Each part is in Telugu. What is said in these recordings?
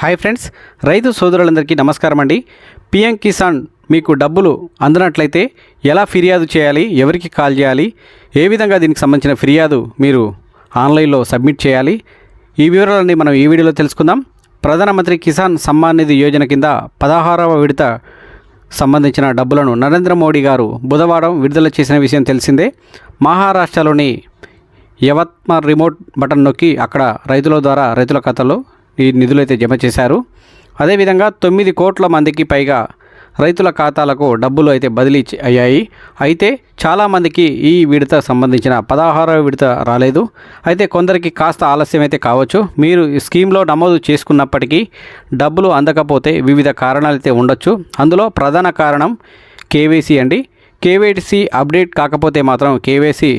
హాయ్ ఫ్రెండ్స్ రైతు సోదరులందరికీ నమస్కారం అండి. పిఎం కిసాన్ మీకు డబ్బులు అందినట్లయితే ఎలా ఫిర్యాదు చేయాలి ఎవరికి కాల్ చేయాలి ఏ విధంగా దీనికి సంబంధించిన ఫిర్యాదు మీరు ఆన్లైన్లో సబ్మిట్ చేయాలి ఈ వివరాలన్నీ మనం ఈ వీడియోలో తెలుసుకుందాం. ప్రధానమంత్రి కిసాన్ సమ్మాన్ నిధి యోజన కింద పదహారవ విడత సంబంధించిన డబ్బులను నరేంద్ర మోడీ గారు బుధవారం విడుదల చేసిన విషయం తెలిసిందే. మహారాష్ట్రలోని యవత్మర్ రిమోట్ బటన్ నొక్కి అక్కడ రైతుల ద్వారా రైతుల ఖాతాలో ఈ నిధులు అయితే జమ చేశారు. అదేవిధంగా తొమ్మిది కోట్ల మందికి పైగా రైతుల ఖాతాలకు డబ్బులు అయితే బదిలీ అయ్యాయి. అయితే చాలామందికి ఈ విడత సంబంధించిన పదహారవ విడత రాలేదు. అయితే కొందరికి కాస్త ఆలస్యం అయితే కావచ్చు. మీరు ఈ స్కీమ్లో నమోదు చేసుకున్నప్పటికీ డబ్బులు అందకపోతే వివిధ కారణాలైతే ఉండొచ్చు. అందులో ప్రధాన కారణం కేవైసీ అండి. కేవైసీ అప్డేట్ కాకపోతే మాత్రం కేవైసీ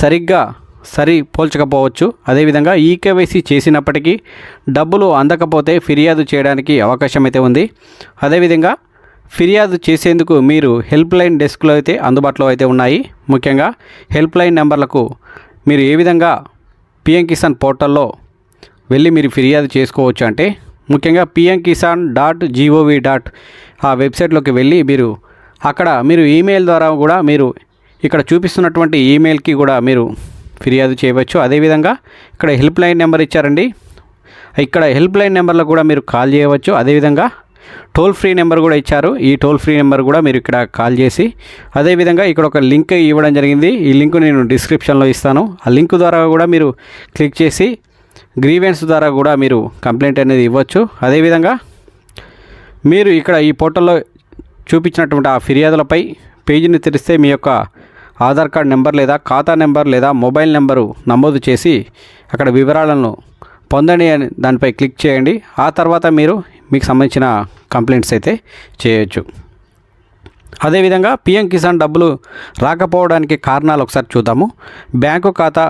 సరిగ్గా సరి పోల్చకపోవచ్చు. అదేవిధంగా ఈ కేవైసీ చేసినప్పటికీ డబ్బులు అందకపోతే ఫిర్యాదు చేయడానికి అవకాశం అయితే ఉంది. అదేవిధంగా ఫిర్యాదు చేసేందుకు మీరు హెల్ప్ లైన్ డెస్క్లో అయితే అందుబాటులో అయితే ఉన్నాయి. ముఖ్యంగా హెల్ప్ లైన్ నెంబర్లకు మీరు ఏ విధంగా పిఎం కిసాన్ పోర్టల్లో వెళ్ళి మీరు ఫిర్యాదు చేసుకోవచ్చు అంటే ముఖ్యంగా PM Kisan dot GOV dot ఆ వెబ్సైట్లోకి వెళ్ళి మీరు అక్కడ మీరు ఈమెయిల్ ద్వారా కూడా మీరు ఇక్కడ చూపిస్తున్నటువంటి ఈమెయిల్కి కూడా మీరు ఫిర్యాదు చేయవచ్చు. అదేవిధంగా ఇక్కడ హెల్ప్ లైన్ నెంబర్ ఇచ్చారండి. ఇక్కడ హెల్ప్ లైన్ నెంబర్లో కూడా మీరు కాల్ చేయవచ్చు. అదేవిధంగా టోల్ ఫ్రీ నెంబర్ కూడా ఇచ్చారు. ఈ టోల్ ఫ్రీ నెంబర్ కూడా మీరు ఇక్కడ కాల్ చేసి అదేవిధంగా ఇక్కడ ఒక లింక్ ఇవ్వడం జరిగింది. ఈ లింక్ నేను డిస్క్రిప్షన్లో ఇస్తాను. ఆ లింక్ ద్వారా కూడా మీరు క్లిక్ చేసి గ్రీవెన్స్ ద్వారా కూడా మీరు కంప్లైంట్ అనేది ఇవ్వచ్చు. అదేవిధంగా మీరు ఇక్కడ ఈ పోర్టల్లో చూపించినటువంటి ఆ ఫిర్యాదులపై పేజీని తెరిస్తే మీ యొక్క ఆధార్ కార్డ్ నెంబర్ లేదా ఖాతా నెంబర్ లేదా మొబైల్ నెంబరు నమోదు చేసి అక్కడ వివరాలను పొందండి అని దానిపై క్లిక్ చేయండి. ఆ తర్వాత మీరు మీకు సంబంధించిన కంప్లైంట్స్ అయితే చేయొచ్చు. అదేవిధంగా పిఎం కిసాన్ డబ్బులు రాకపోవడానికి కారణాలు ఒకసారి చూద్దాము. బ్యాంకు ఖాతా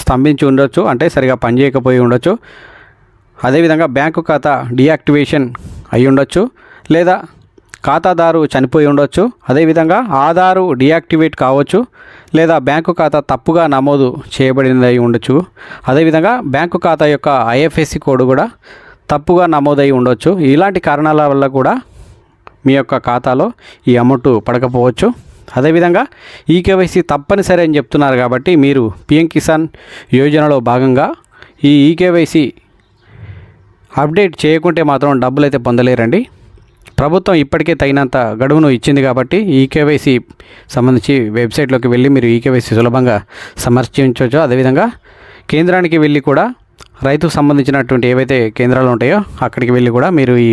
స్తంభించి ఉండొచ్చు అంటే సరిగా పనిచేయకపోయి ఉండొచ్చు. అదేవిధంగా బ్యాంకు ఖాతా డియాక్టివేషన్ అయి ఉండొచ్చు లేదా ఖాతాదారు చనిపోయి ఉండొచ్చు. అదేవిధంగా ఆధారు డియాక్టివేట్ కావచ్చు లేదా బ్యాంకు ఖాతా తప్పుగా నమోదు చేయబడినది ఉండొచ్చు. అదేవిధంగా బ్యాంకు ఖాతా యొక్క ఐఎఫ్ఎస్సి కోడ్ కూడా తప్పుగా నమోదై ఉండొచ్చు. ఇలాంటి కారణాల వల్ల కూడా మీ యొక్క ఖాతాలో ఈ అమౌంట్ పడకపోవచ్చు. అదేవిధంగా ఈ కేవైసీ తప్పనిసరి అని చెప్తున్నారు కాబట్టి మీరు పిఎం కిసాన్ యోజనలో భాగంగా ఈ ఈకేవైసీ అప్డేట్ చేయకుంటే మాత్రం డబ్బులు అయితే పొందలేరండి. ప్రభుత్వం ఇప్పటికే తగినంత గడువును ఇచ్చింది కాబట్టి ఈ కేవైసీ సంబంధించి వెబ్సైట్లోకి వెళ్ళి మీరు ఈ కేవైసీ సులభంగా సమర్చించవచ్చు అదేవిధంగా కేంద్రానికి వెళ్ళి కూడా రైతుకు సంబంధించినటువంటి ఏవైతే కేంద్రాలు ఉంటాయో అక్కడికి వెళ్ళి కూడా మీరు ఈ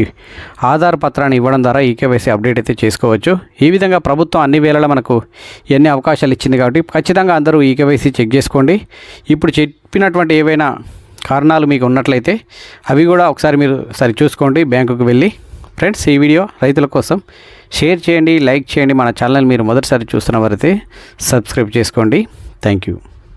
ఆధార్ పత్రాన్ని ఇవ్వడం ద్వారా ఈ కేవైసీ అప్డేట్ అయితే చేసుకోవచ్చు. ఈ విధంగా ప్రభుత్వం అన్ని వేళల మనకు ఎన్ని అవకాశాలు ఇచ్చింది కాబట్టి ఖచ్చితంగా అందరూ ఈ కేవైసీ చెక్ చేసుకోండి. ఇప్పుడు చెప్పినటువంటి ఏవైనా కారణాలు మీకు ఉన్నట్లయితే అవి కూడా ఒకసారి మీరు సరి చూసుకోండి. బ్యాంకుకు వెళ్ళి ఫ్రెండ్స్ ఈ వీడియో రైతుల కోసం షేర్ చేయండి లైక్ చేయండి. మన ఛానల్ మీరు మొదటిసారి చూస్తున్న వారైతే సబ్స్క్రైబ్ చేసుకోండి. Thank you.